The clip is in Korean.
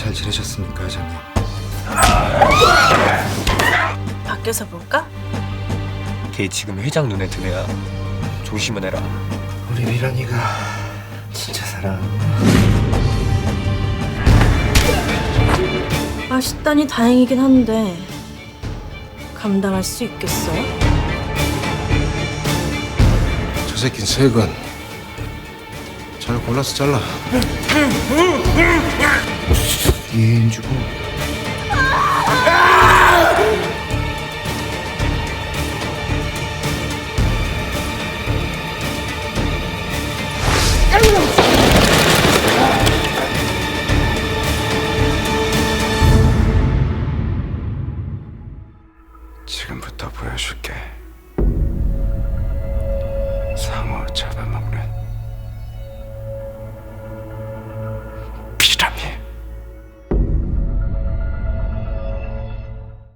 잘 지내셨습니까, 회장님? 밖에서 볼까? 걔 지금 회장 눈에 든 애야. 조심은 해라. 우리 미란이가 진짜 사랑. 맛있다니 다행이긴 한데 감당할 수 있겠어? 저 새끼는 세건 잘 골라서 잘라. 이해인 주고. 지금부터 보여줄게. 상어 잡아먹는